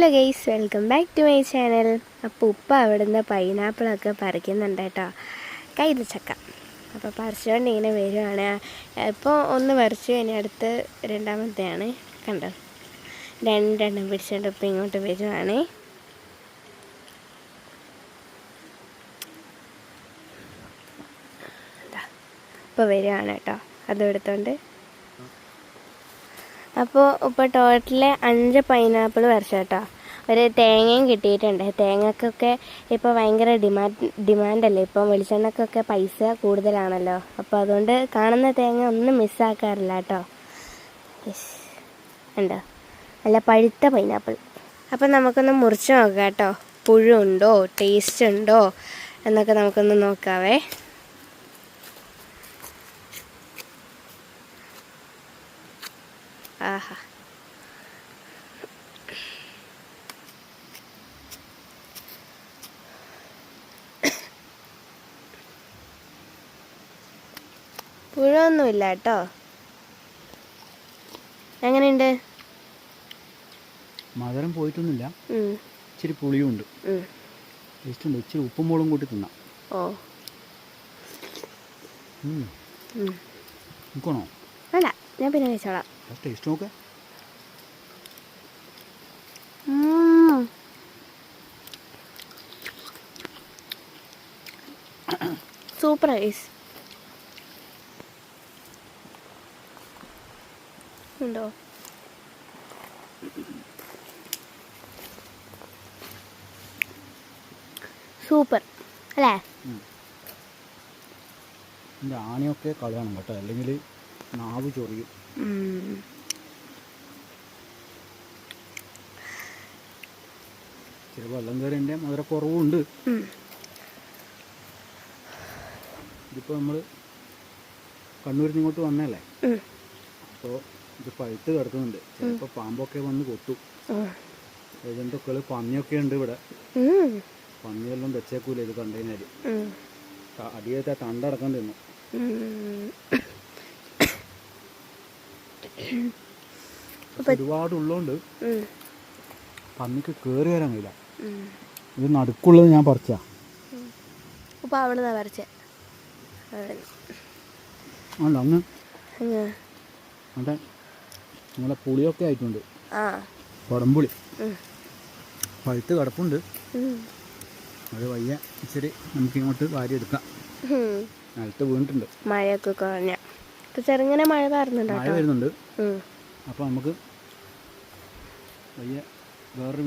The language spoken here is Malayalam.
Hello guys welcome back to my channel. അപ്പോൾ ഉപ്പ അവിടുന്ന് പൈനാപ്പിളൊക്കെ പറിക്കുന്നുണ്ട് കേട്ടോ. കൈതച്ചക്ക അപ്പോൾ പറിച്ചുകൊണ്ട് ഇങ്ങനെ വരുവാണ്. ഇപ്പോൾ ഒന്ന് പറിച്ചു ഇനി അടുത്ത് രണ്ടാമത്തെയാണ്. കണ്ടോ? രണ്ടെണ്ണം പിടിച്ചുകൊണ്ട് ഇപ്പം ഇങ്ങോട്ട് വരുവാണ്. ഇപ്പോൾ വരുവാണ് കേട്ടോ. അതും എടുത്തോണ്ട് അപ്പോൾ ഇപ്പോൾ ടോട്ടൽ അഞ്ച് പൈനാപ്പിൾ പറിച്ചു കേട്ടോ ഒരു തേങ്ങയും കിട്ടിയിട്ടുണ്ട്. തേങ്ങക്കൊക്കെ ഇപ്പോൾ ഭയങ്കര ഡിമാൻഡ് ഡിമാൻഡല്ലേ ഇപ്പോൾ വെളിച്ചെണ്ണക്കൊക്കെ പൈസ കൂടുതലാണല്ലോ. അപ്പോൾ അതുകൊണ്ട് കാണുന്ന തേങ്ങ ഒന്നും മിസ്സാക്കാറില്ല കേട്ടോ. ഉണ്ടോ നല്ല പഴുത്ത പൈനാപ്പിൾ അപ്പം നമുക്കൊന്ന് മുറിച്ച് നോക്കാം കേട്ടോ. പുഴുണ്ടോ ടേസ്റ്റ് ഉണ്ടോ? എന്നൊക്കെ നമുക്കൊന്ന് നോക്കാവേ. ആഹാ. പുഴൊന്നുമില്ല കേട്ടോ. എങ്ങനെയുണ്ട്? മധുരം പോയിട്ടൊന്നുമില്ല. ഇച്ചിരി പുളിയുണ്ട്. ഉണ്ട് ടേസ്റ്റ് ഉണ്ട്. ഇച്ചിരി ഉപ്പും മുളകും കൂട്ടി തിന്നാം. ഓ. നിൽക്കണോ വേണ്ട ഞാൻ പിന്നെ കഴിച്ചോളാം. ടേസ്റ്റ് നോക്ക്. സൂപ്പർ ഐസ് ഉണ്ടോ? സൂപ്പർ അല്ലേ? ആണിയൊക്കെ കളയണം കേട്ടോ. അല്ലെങ്കിൽ നാവ് ചൊറിയും. ഇച്ചിരി വെള്ളം കയറിന്റെ മധുര കുറവുണ്ട്. ഇതിപ്പോൾ നമ്മൾ കണ്ണൂരിൽ നിന്ന് ഇങ്ങോട്ട് വന്നല്ലേ. അപ്പോൾ ഇത് പഴുത്ത് കിടക്കുന്നുണ്ട് ചിലപ്പോൾ പാമ്പൊക്കെ വന്ന് കൊത്തും ഏതെന്തൊക്കെ പന്നിയൊക്കെ ഉണ്ട് ഇവിടെ. പന്നിയെല്ലാം വെച്ചേക്കൂല ഇത് കണ്ടെയ്നർ ഉം. അടിയത്തെ തണ്ടടക്കം തിന്നു. ഒരുപാട് ഉള്ളതുകൊണ്ട്. പന്നിക്ക് കയറി വരാൻ കഴിയില്ല. ഇത് നടുക്കുള്ളത് ഞാൻ പറിച്ച. അവിടെ അല്ല അങ്ങ്. അങ്ങ് നമ്മളെ പുളിയൊക്കെ ആയിട്ടുണ്ട്. കുടംപുളി. പഴുത്ത് കിടപ്പുണ്ട്. അത് വയ്യ. ഇച്ചിരി നമുക്ക് ഇങ്ങോട്ട് വാരി എടുക്കാം. നിലത്ത് വീണിട്ടുണ്ട്. മഴയൊക്കെ കുറഞ്ഞ. ചെറുങ്ങനെ മഴ പാറുന്നുണ്ടോ മഴ വരുന്നുണ്ട്. അപ്പോൾ നമുക്ക് വയ്യ വേറൊരു